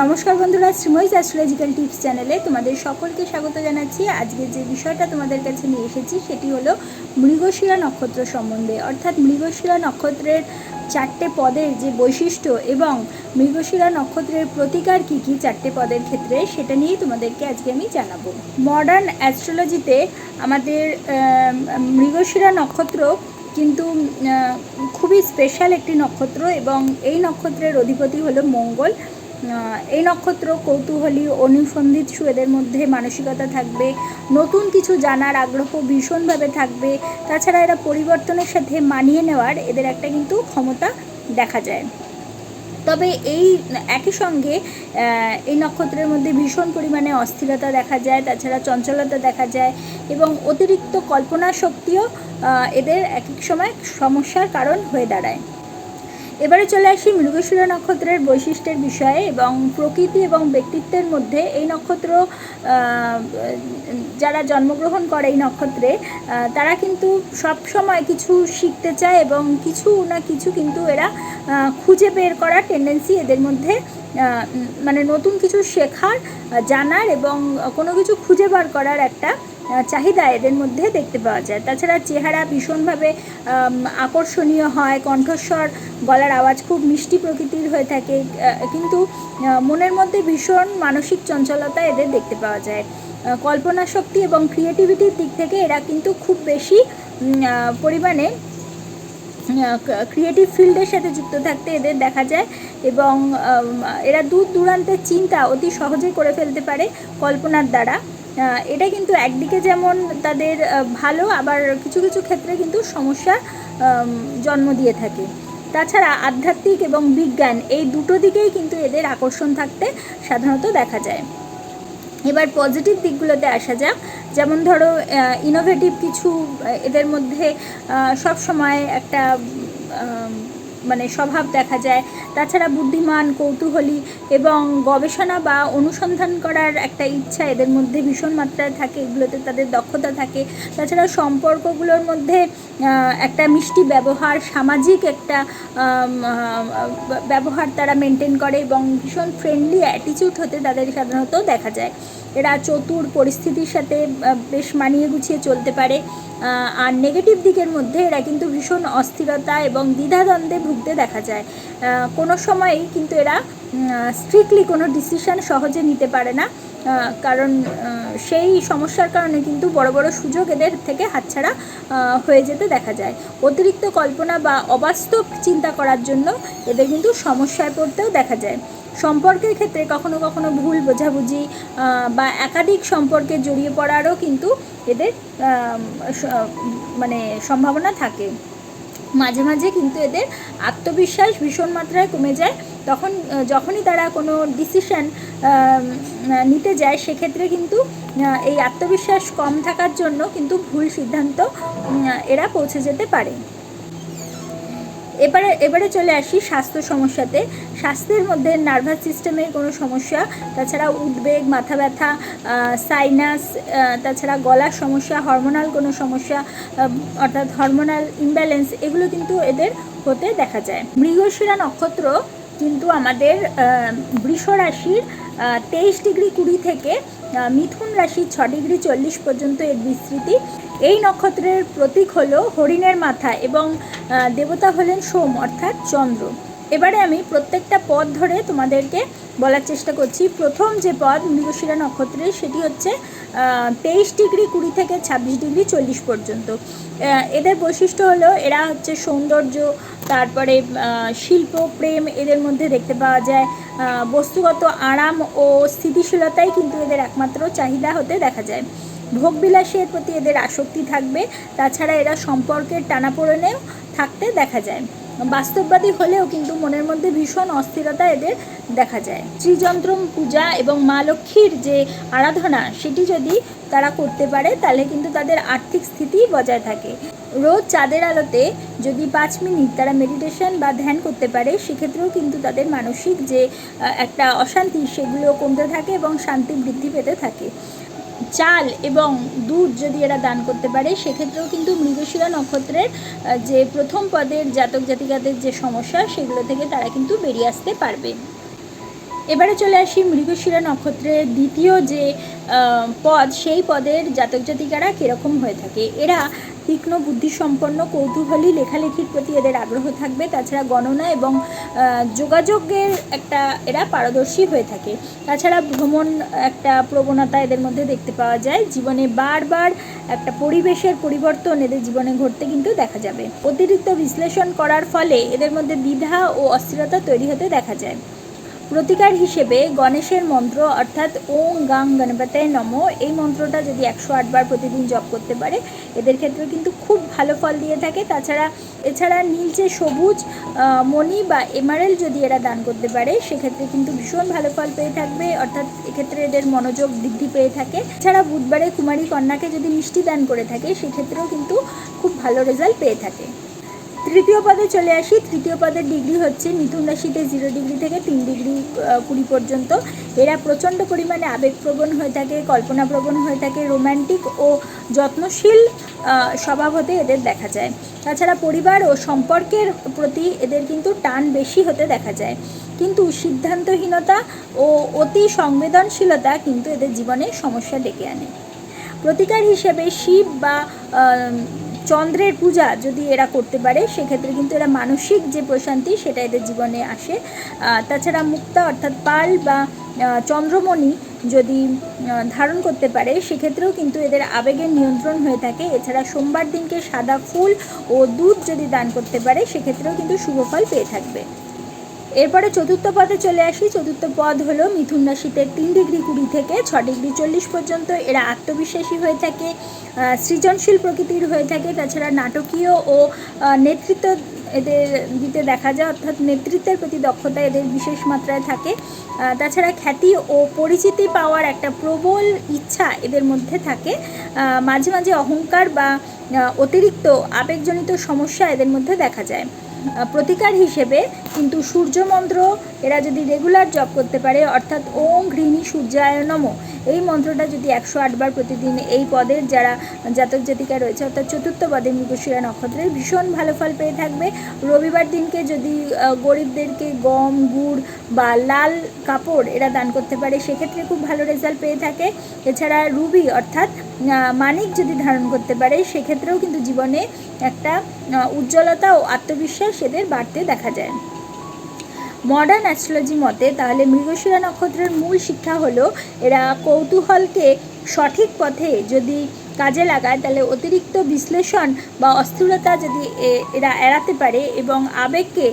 নমস্কার বন্ধুরা শ্রীময়ীজ astrological tips চ্যানেলে তোমাদের সকলকে স্বাগত জানাচ্ছি। আজকে যে বিষয়টা তোমাদের কাছে নিয়ে এসেছি, সেটি হলো মৃগশিরা নক্ষত্র সম্বন্ধে। অর্থাৎ মৃগশিরা নক্ষত্রের চারটে পদের যে বৈশিষ্ট্য এবং মৃগশিরা নক্ষত্রের প্রতিকার কী কী চারটে পদের ক্ষেত্রে, সেটা নিয়েই তোমাদেরকে আজকে আমি জানাব। মডার্ন অ্যাস্ট্রোলজিতে আমাদের মৃগশিরা নক্ষত্র কিন্তু খুবই স্পেশাল একটি নক্ষত্র এবং এই নক্ষত্রের অধিপতি হলো মঙ্গল। এই নক্ষত্র কৌতূহলী অনুসন্ধিৎসু এদের মধ্যে মানসিকতা থাকবে, নতুন কিছু জানার আগ্রহ ভীষণভাবে থাকবে। তাছাড়া এরা পরিবর্তনের সাথে মানিয়ে নেওয়ার এদের একটা কিন্তু ক্ষমতা দেখা যায়। তবে এই একই সঙ্গে এই নক্ষত্রের মধ্যে ভীষণ পরিমাণে অস্থিরতা দেখা যায়, তাছাড়া চঞ্চলতা দেখা যায় এবং অতিরিক্ত কল্পনা শক্তিও এদের এক এক সময় সমস্যার কারণ হয়ে দাঁড়ায়। এবারে চলে আসি মৃগশিরা নক্ষত্রের বৈশিষ্ট্যের বিষয়ে এবং প্রকৃতি এবং ব্যক্তিত্বের মধ্যে এই নক্ষত্র যারা জন্মগ্রহণ করে এই নক্ষত্রে তারা কিন্তু সব সময় কিছু শিখতে চায় এবং কিছু না কিছু কিন্তু এরা খুঁজে বের করার টেন্ডেন্সি এদের মধ্যে মানে নতুন কিছু শেখার, জানার এবং কোনো কিছু খুঁজে বার করার একটা চাহিদা এদের মধ্যে দেখতে পাওয়া যায়। তাছাড়া চেহারা ভীষণভাবে আকর্ষণীয় হয়, কণ্ঠস্বর, গলার আওয়াজ খুব মিষ্টি প্রকৃতির হয়ে থাকে কিন্তু মনের মধ্যে ভীষণ মানসিক চঞ্চলতা এদের দেখতে পাওয়া যায়। কল্পনা শক্তি এবং ক্রিয়েটিভিটির দিক থেকে এরা কিন্তু খুব বেশি পরিমাণে ক্রিয়েটিভ ফিল্ডের সাথে যুক্ত থাকতে এদের দেখা যায় এবং এরা দূর দূরান্তের চিন্তা অতি সহজে করে ফেলতে পারে কল্পনার দ্বারা। এটা কিন্তু একদিকে যেমন তাদের ভালো, আবার কিছু কিছু ক্ষেত্রে কিন্তু সমস্যা জন্ম দিয়ে থাকে। তাছাড়া আধ্যাত্মিক এবং বিজ্ঞান এই দুটো দিকেই কিন্তু এদের আকর্ষণ থাকতে সাধারণত দেখা যায়। এবার পজিটিভ দিকগুলোতে আসা যাক। যেমন ধরো ইনোভেটিভ কিছু, এদের মধ্যে সব সময় একটা মানে স্বভাব দেখা যায়। তাছাড়া বুদ্ধিমান, কৌতূহলী এবং গবেষণা বা অনুসন্ধান করার একটা ইচ্ছা এদের মধ্যে ভীষণ মাত্রায় থাকে। এগুলোতে তাদের দক্ষতা থাকে। তাছাড়া সম্পর্কগুলোর মধ্যে একটা মিষ্টি ব্যবহার, সামাজিক একটা ব্যবহার তারা মেনটেন করে এবং ভীষণ ফ্রেন্ডলি অ্যাটিচিউড হতে তাদের সাধারণত দেখা যায়। এরা চতুর পরিস্থিতির সাথে বেশ মানিয়ে গুছিয়ে চলতে পারে। আর নেগেটিভ দিকের মধ্যে এরা কিন্তু ভীষণ অস্থিরতা এবং দ্বিধাদ্বন্দ্বে ভুগতে দেখা যায়। কোনো সময়ই কিন্তু এরা স্ট্রিক্টলি কোনো ডিসিশন সহজে নিতে পারে না। কারণ সেই সমস্যার কারণে কিন্তু বড় বড় সুযোগ এদের থেকে হাতছাড়া হয়ে যেতে দেখা যায়। অতিরিক্ত কল্পনা বা অবাস্তব চিন্তা করার জন্য এদের কিন্তু সমস্যায় পড়তেও দেখা যায়। সম্পর্কের ক্ষেত্রে কখনো কখনো ভুল বোঝাবুঝি বা একাধিক সম্পর্কে জড়িয়ে পড়ারও কিন্তু এদের মানে সম্ভাবনা থাকে। মাঝে মাঝে কিন্তু এদের আত্মবিশ্বাস ভীষণ মাত্রায় কমে যায়। তখন যখনই তারা কোনো ডিসিশান নিতে যায়, সেক্ষেত্রে কিন্তু এই আত্মবিশ্বাস কম থাকার জন্য কিন্তু ভুল সিদ্ধান্ত এরা পৌঁছে যেতে পারে। এবারে এবারে চলে আসি স্বাস্থ্য সমস্যাতে। স্বাস্থ্যের মধ্যে নার্ভাস সিস্টেমের কোনো সমস্যা, তাছাড়া উদ্বেগ, মাথা ব্যথা সাইনাস তাছাড়া গলার সমস্যা হরমোনাল কোনো সমস্যা অর্থাৎ হরমোনাল ইমব্যালেন্স এগুলো কিন্তু এদের হতে দেখা যায়। মৃগশিরা নক্ষত্র কিন্তু আমাদের বৃষ রাশির তেইশ ডিগ্রি কুড়ি থেকে মিথুন রাশির ছ ডিগ্রি চল্লিশ পর্যন্ত এর বিস্তৃতি। এই নক্ষত্রের প্রতীক হলো হরিণের মাথা এবং দেবতা হলেন সোম, অর্থাৎ চন্দ্র। এবারে আমি প্রত্যেকটা পদ ধরে তোমাদেরকে বলার চেষ্টা করছি। প্রথম যে পদ মৃগশিরা নক্ষত্রের, সেটি হচ্ছে তেইশ ডিগ্রি কুড়ি থেকে ছাব্বিশ ডিগ্রি চল্লিশ পর্যন্ত। এদের বৈশিষ্ট্য হলো এরা হচ্ছে সৌন্দর্য, তারপরে শিল্প, প্রেম এদের মধ্যে দেখতে পাওয়া যায়। বস্তুগত আরাম ও স্থিতিশীলতাই কিন্তু এদের একমাত্র চাহিদা হতে দেখা যায়। ভোগবিলাসের প্রতি এদের আসক্তি থাকবে, তাছাড়া এরা সম্পর্কের টানাপোড়েনেও থাকতে দেখা যায়। বাস্তববাদী হলেও কিন্তু মনের মধ্যে ভীষণ অস্থিরতা এদের দেখা যায়। শ্রীযন্ত্রম পূজা এবং মা লক্ষ্মীর যে আরাধনা, সেটি যদি তারা করতে পারে, তাহলে কিন্তু তাদের আর্থিক স্থিতি বজায় থাকে। রোজ চাঁদের আলোতে যদি পাঁচ মিনিট তারা মেডিটেশন বা ধ্যান করতে পারে, সেক্ষেত্রেও কিন্তু তাদের মানসিক যে একটা অশান্তি, সেগুলো কমতে থাকে এবং শান্তি বৃদ্ধি পেতে থাকে। চাল এবং দুধ যদি এরা দান করতে পারে, সেক্ষেত্রেও কিন্তু মৃগশিরা নক্ষত্রের যে প্রথম পদের জাতক জাতিকাদের যে সমস্যা, সেগুলো থেকে তারা কিন্তু বেরিয়ে আসতে পারবে। এবারে চলে আসি মৃগশিরা নক্ষত্রের দ্বিতীয় যে পদ, সেই পদের জাতক জাতিকারা কীরকম হয়ে থাকে। এরা তীক্ষ্ণ বুদ্ধিসম্পন্ন, কৌতূহলী লেখালেখির প্রতি এদের আগ্রহ থাকবে। তাছাড়া গণনা এবং যোগাযোগের একটা এরা পারদর্শী হয়ে থাকে। তাছাড়া ভ্রমণ একটা প্রবণতা এদের মধ্যে দেখতে পাওয়া যায়। জীবনে বারবার একটা পরিবেশের পরিবর্তন এদের জীবনে ঘটতে কিন্তু দেখা যাবে। অতিরিক্ত বিশ্লেষণ করার ফলে এদের মধ্যে দ্বিধা ও অস্থিরতা তৈরি হতে দেখা যায়। প্রতিকার হিসেবে গণেশের মন্ত্র অর্থাৎ ওং গাং গণপতে নম, এই মন্ত্রটা যদি একশো আটবার প্রতিদিন জপ করতে পারে, এদের ক্ষেত্রে কিন্তু খুব ভালো ফল দিয়ে থাকে। তাছাড়া এছাড়া নীলচে সবুজ মণি বা এমারেল যদি এরা দান করতে পারে, সেক্ষেত্রে কিন্তু ভীষণ ভালো ফল পেয়ে থাকবে। অর্থাৎ এক্ষেত্রে এদের মনোযোগ বৃদ্ধি পেয়ে থাকে। এছাড়া বুধবারে কুমারী কন্যাকে যদি মিষ্টি দান করে থাকে, সেক্ষেত্রেও কিন্তু খুব ভালো রেজাল্ট পেয়ে থাকে। তৃতীয় পদে চলে আসি। তৃতীয় পদের ডিগ্রি হচ্ছে মিথুন রাশিতে জিরো ডিগ্রি থেকে তিন ডিগ্রি কুড়ি পর্যন্ত। এরা প্রচণ্ড পরিমাণে আবেগপ্রবণ হয়ে থাকে, কল্পনাপ্রবণ হয়ে থাকে রোম্যান্টিক ও যত্নশীল স্বভাব হতে এদের দেখা যায়। তাছাড়া পরিবার ও সম্পর্কের প্রতি এদের কিন্তু টান বেশি হতে দেখা যায়। কিন্তু সিদ্ধান্তহীনতা ও অতি সংবেদনশীলতা কিন্তু এদের জীবনে সমস্যা ডেকে আনে। প্রতিকার হিসেবে শিব বা চন্দ্রের পূজা যদি এরা করতে পারে, সেক্ষেত্রে কিন্তু এরা মানসিক যে প্রশান্তি, সেটা এদের জীবনে আসে। তাছাড়া মুক্তা অর্থাৎ পাল বা চন্দ্রমণি যদি ধারণ করতে পারে, সেক্ষেত্রেও কিন্তু এদের আবেগের নিয়ন্ত্রণ হয়ে থাকে। এছাড়া সোমবার দিনকে সাদা ফুল ও দুধ যদি দান করতে পারে, সেক্ষেত্রেও কিন্তু শুভফল পেয়ে থাকবে। এরপরে চতুর্থ পদে চলে আসি। চতুর্থ পদ হলো মিথুন রাশিতে তিন ডিগ্রি কুড়ি থেকে ছ ডিগ্রি চল্লিশ পর্যন্ত। এরা আত্মবিশ্বাসী হয়ে থাকে সৃজনশীল প্রকৃতির হয়ে থাকে। তাছাড়া নাটকীয় ও নেতৃত্ব এদের দিতে দেখা যায়, অর্থাৎ নেতৃত্বের প্রতি দক্ষতা এদের বিশেষ মাত্রায় থাকে। তাছাড়া খ্যাতি ও পরিচিতি পাওয়ার একটা প্রবল ইচ্ছা এদের মধ্যে থাকে। মাঝে মাঝে অহংকার বা অতিরিক্ত আবেগজনিত সমস্যা এদের মধ্যে দেখা যায়। প্রতিকার হিসেবে, কিন্তু সূর্য মন্ত্র এরা যদি রেগুলার জপ করতে পারে, অর্থাৎ ওম ঘৃণী সূর্যায় নম, এই মন্ত্রটা যদি একশো আটবার প্রতিদিন এই পদের যারা জাতক জাতিকা রয়েছে, অর্থাৎ চতুর্থ পদে মৃগশিরা নক্ষত্রের ভীষণ ভালো ফল পেয়ে থাকবে। রবিবার দিনকে যদি গরিবদেরকে গম, গুড় বা লাল কাপড় এরা দান করতে পারে, সেক্ষেত্রে খুব ভালো রেজাল্ট পেয়ে থাকে। এছাড়া রুবি, অর্থাৎ মানিক যদি ধারণ করতে পারে, সেক্ষেত্রেও কিন্তু জীবনে একটা উজ্জ্বলতা ও আত্মবিশ্বাস এদের বাড়তে দেখা যায়। মডার্ন অ্যাস্ট্রোলজি মতে তাহলে মৃগশিরা নক্ষত্রের মূল শিক্ষা হলো, এরা কৌতূহলকে সঠিক পথে যদি কাজে লাগায়, তাহলে অতিরিক্ত বিশ্লেষণ বা অস্থিরতা যদি এরা এড়াতে পারে এবং আবেগকে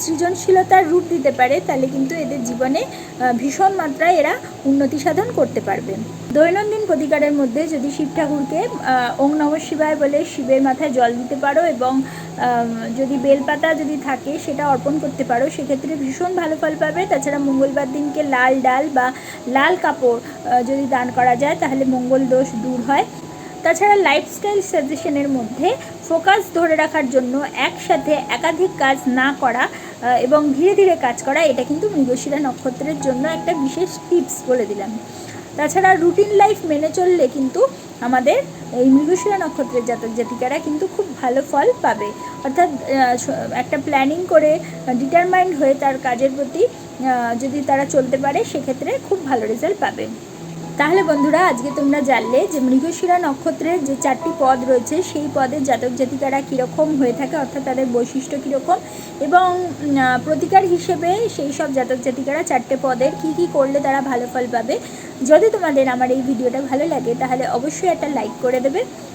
সৃজনশীলতার রূপ দিতে পারে, তাহলে কিন্তু এদের জীবনে ভীষণ মাত্রায় এরা উন্নতি সাধন করতে পারবে। দৈনন্দিন প্রতিকারের মধ্যে যদি শিব ঠাকুরকে ওং নম শিবায় বলে শিবের মাথায় জল দিতে পারো এবং যদি বেলপাতা যদি থাকে সেটা অর্পণ করতে পারো, সেক্ষেত্রে ভীষণ ভালো ফল পাবে। তাছাড়া মঙ্গলবার দিনকে লাল ডাল বা লাল কাপড় যদি দান করা যায়, তাহলে মঙ্গল দোষ দূর হয়। তাছাড়া লাইফস্টাইল সাজেশনের মধ্যে ফোকাস ধরে রাখার জন্য একসাথে একাধিক কাজ না করা এবং ধীরে ধীরে কাজ করা, এটা কিন্তু মৃগশিরা নক্ষত্রের জন্য একটা বিশেষ টিপস বলে দিলাম। তাছাড়া রুটিন লাইফ মেনে চললে কিন্তু আমাদের এই মৃগশিরা নক্ষত্রের জাতক জাতিকারা কিন্তু খুব ভালো ফল পাবে। অর্থাৎ একটা প্ল্যানিং করে ডিটারমাইন্ড হয়ে তার কাজের প্রতি যদি তারা চলতে পারে, সেক্ষেত্রে খুব ভালো রেজাল্ট পাবে। তাহলে বন্ধুরা, আজকে তোমরা জানলে যে মৃগশিরা নক্ষত্রের যে চারটি পদ রয়েছে, সেই পদের জাতক জাতিকারা কীরকম হয়ে থাকে, অর্থাৎ তাদের বৈশিষ্ট্য কীরকম এবং প্রতিকার হিসেবে সেই সব জাতক জাতিকারা চারটে পদের কি কি করলে তারা ভালো ফল পাবে। যদি তোমাদের আমার এই ভিডিওটা ভালো লাগে, তাহলে অবশ্যই একটা লাইক করে দেবে।